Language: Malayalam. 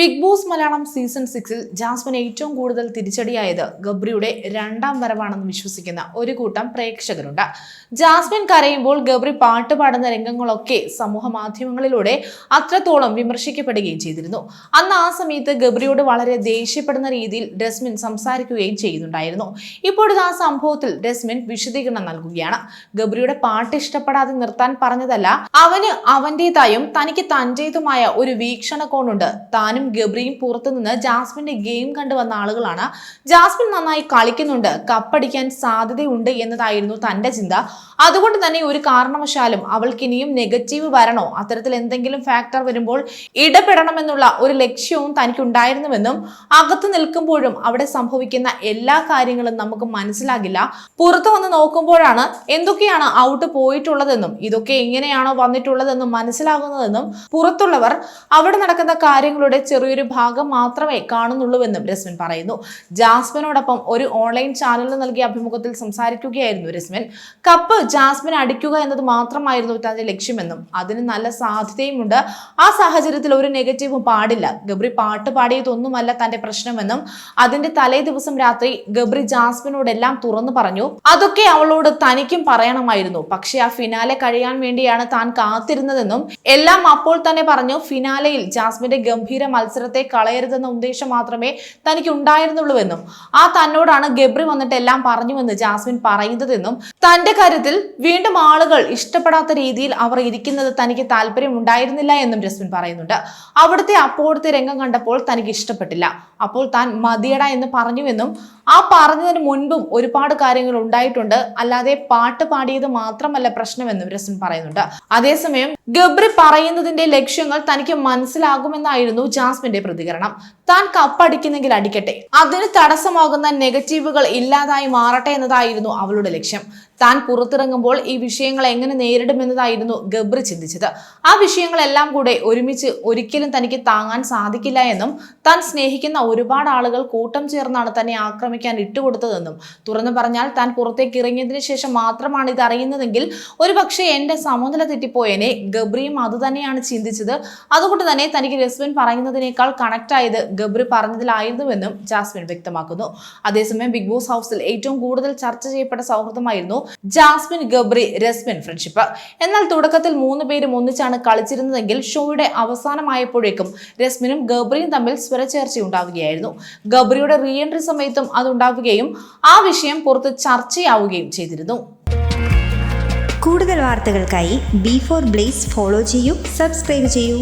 ബിഗ് ബോസ് മലയാളം സീസൺ സിക്സിൽ ജാസ്മിൻ ഏറ്റവും കൂടുതൽ തിരിച്ചടിയായത് ഗബ്രിയുടെ രണ്ടാം വരവാണെന്ന് വിശ്വസിക്കുന്ന ഒരു കൂട്ടം പ്രേക്ഷകരുണ്ട്. ജാസ്മിൻ കരയുമ്പോൾ ഗബ്രി പാട്ട് പാടുന്ന രംഗങ്ങളൊക്കെ സമൂഹ മാധ്യമങ്ങളിലൂടെ അത്രത്തോളം വിമർശിക്കപ്പെടുകയും ചെയ്തിരുന്നു. അന്ന് ആ സമയത്ത് ഗബ്രിയോട് വളരെ ദേഷ്യപ്പെടുന്ന രീതിയിൽ ഡസ്മിൻ സംസാരിക്കുകയും ചെയ്യുന്നുണ്ടായിരുന്നു. ഇപ്പോഴത്തെ ആ സംഭവത്തിൽ ഡസ്മിൻ വിശദീകരണം നൽകുകയാണ്. ഗബ്രിയുടെ പാട്ട് ഇഷ്ടപ്പെടാതെ നിർത്താൻ പറഞ്ഞതല്ല അവന് അവന്റേതായും തനിക്ക് തന്റേതുമായ ഒരു വീക്ഷണകോണുണ്ട്. താനും ഗബ്രിയും പുറത്തുനിന്ന് ജാസ്മിന്റെ ഗെയിം കണ്ടു വന്ന ആളുകളാണ്. ജാസ്മിൻ നന്നായി കളിക്കുന്നുണ്ട്. കപ്പടിക്കാൻ സാധ്യതയുണ്ട് എന്നതായിരുന്നു തന്റെ ചിന്ത. അതുകൊണ്ട് തന്നെ ഒരു കാരണവശാലും അവൾക്ക് ഇനിയും നെഗറ്റീവ് വരണോ? അത്തരത്തിൽ എന്തെങ്കിലും ഫാക്ടർ വരുമ്പോൾ ഇടപെടണമെന്നുള്ള ഒരു ലക്ഷ്യവും തനിക്കുണ്ടായിരുന്നുവെന്നും അകത്ത് നിൽക്കുമ്പോഴും അവിടെ സംഭവിക്കുന്ന എല്ലാ കാര്യങ്ങളും നമുക്ക് മനസ്സിലാകില്ല. പുറത്തു വന്ന് നോക്കുമ്പോഴാണ് എന്തൊക്കെയാണ് ഔട്ട് പോയിട്ടുള്ളതെന്നും ഇതൊക്കെ എങ്ങനെയാണോ വന്നിട്ടുള്ളതെന്നും മനസ്സിലാകുന്നതെന്നും പുറത്തുള്ളവർ അവിടെ നടക്കുന്ന കാര്യങ്ങളുടെ ചെറിയൊരു ഭാഗം മാത്രമേ കാണുന്നുള്ളൂവെന്നും രസ്മിൻ പറയുന്നു. ജാസ്മിനോടൊപ്പം ഒരു ഓൺലൈൻ ചാനലിന് നൽകിയ അഭിമുഖത്തിൽ സംസാരിക്കുകയായിരുന്നു രസ്മിൻ. കപ്പ് ജാസ്മിൻ അടിക്കുക എന്നത് മാത്രമായിരുന്നു തന്റെ ലക്ഷ്യമെന്നും അതിന് നല്ല സാധ്യതയുമുണ്ട്. ആ സാഹചര്യത്തിൽ ഒരു നെഗറ്റീവും പാടില്ല. ഗബ്രി പാട്ട് പാടിയതൊന്നുമല്ല തന്റെ പ്രശ്നമെന്നും അതിന്റെ തലേ ദിവസം രാത്രി ഗബ്രി ജാസ്മിനോടെല്ലാം തുറന്നു പറഞ്ഞു. അതൊക്കെ അവളോട് തനിക്കും പറയണമായിരുന്നു. പക്ഷെ ആ ഫിനാലെ കഴിയാൻ വേണ്ടിയാണ് താൻ കാത്തിരുന്നതെന്നും എല്ലാം അപ്പോൾ തന്നെ പറഞ്ഞു ഫിനാലയിൽ ജാസ്മിന്റെ ഗംഭീര മത്സരത്തെ കളയരുതെന്ന ഉദ്ദേശം മാത്രമേ തനിക്ക് ഉണ്ടായിരുന്നുള്ളൂവെന്നും ആ തന്നോടാണ് ഗബ്രി വന്നിട്ട് എല്ലാം പറഞ്ഞുവെന്ന് ജാസ്മിൻ പറയുന്നതെന്നും തന്റെ കാര്യത്തിൽ വീണ്ടും ആളുകൾ ഇഷ്ടപ്പെടാത്ത രീതിയിൽ അവർ ഇരിക്കുന്നത് തനിക്ക് താല്പര്യം ഉണ്ടായിരുന്നില്ല എന്നും ജസ്മിൻ പറയുന്നുണ്ട്. അവിടുത്തെ അപ്പോഴത്തെ രംഗം കണ്ടപ്പോൾ തനിക്ക് ഇഷ്ടപ്പെട്ടില്ല. അപ്പോൾ താൻ മതിയട എന്ന് പറഞ്ഞുവെന്നും ആ പറഞ്ഞതിന് മുൻപും ഒരുപാട് കാര്യങ്ങൾ ഉണ്ടായിട്ടുണ്ട്. അല്ലാതെ പാട്ട് പാടിയത് മാത്രമല്ല പ്രശ്നമെന്നും രസൻ പറയുന്നുണ്ട്. അതേസമയം ഗബ്രി പറയുന്നതിന്റെ ലക്ഷ്യങ്ങൾ തനിക്ക് മനസ്സിലാകുമെന്നായിരുന്നു ജാസ്മിന്റെ പ്രതികരണം. താൻ കപ്പടിക്കുന്നെങ്കിൽ അടിക്കട്ടെ. അതിന് തടസ്സമാകുന്ന നെഗറ്റീവുകൾ ഇല്ലാതായി മാറട്ടെ എന്നതായിരുന്നു അവളുടെ ലക്ഷ്യം. താൻ പുറത്തിറങ്ങുമ്പോൾ ഈ വിഷയങ്ങൾ എങ്ങനെ നേരിടുമെന്നതായിരുന്നു ഗബ്രി ചിന്തിച്ചത്. ആ വിഷയങ്ങളെല്ലാം കൂടെ ഒരുമിച്ച് ഒരിക്കലും തനിക്ക് താങ്ങാൻ സാധിക്കില്ല എന്നും താൻ സ്നേഹിക്കുന്ന ഒരുപാട് ആളുകൾ കൂട്ടം ചേർന്നാണ് തന്നെ ആക്രമിക്കാൻ ഇട്ടുകൊടുത്തതെന്നും തുറന്നു പറഞ്ഞാൽ താൻ പുറത്തേക്ക് ഇറങ്ങിയതിന് ശേഷം മാത്രമാണ് ഇത് അറിയുന്നതെങ്കിൽ ഒരു പക്ഷേ എന്റെ സമനില തെറ്റിപ്പോയനെ. ഗബ്രിയും അതുതന്നെയാണ് ചിന്തിച്ചത്. അതുകൊണ്ട് തന്നെ തനിക്ക് രസ്മിൻ പറയുന്നതിനേക്കാൾ കണക്റ്റായത് ഗബ്രി പറഞ്ഞതിലായിരുന്നുവെന്നും ജാസ്മിൻ വ്യക്തമാക്കുന്നു. അതേസമയം ബിഗ് ബോസ് ഹൗസിൽ ഏറ്റവും കൂടുതൽ ചർച്ച ചെയ്യപ്പെട്ട സൗഹൃദമായിരുന്നു ജാസ്മിൻ ഗബ്രി രസ്മിൻ ഫ്രണ്ട്ഷിപ്പ്. എന്നാൽ തുടക്കത്തിൽ മൂന്ന് പേരും ഒന്നിച്ചാണ് കളിച്ചിരുന്നതെങ്കിൽ ഷോയുടെ അവസാനമായപ്പോഴേക്കും രസ്മിനും ഗബ്രിയും തമ്മിൽ സ്വരച്ചേർച്ചയുണ്ടാവുകയായിരുന്നു ഗബ്രിയുടെ റീ എൻട്രി സമയത്തും അതുണ്ടാവുകയും ആ വിഷയം പുറത്ത് ചർച്ചയാവുകയും ചെയ്തിരുന്നു. കൂടുതൽ വാർത്തകൾക്കായി ബി ഫോർ ബ്ലേസ് ഫോളോ ചെയ്യൂ സബ്സ്ക്രൈബ് ചെയ്യൂ.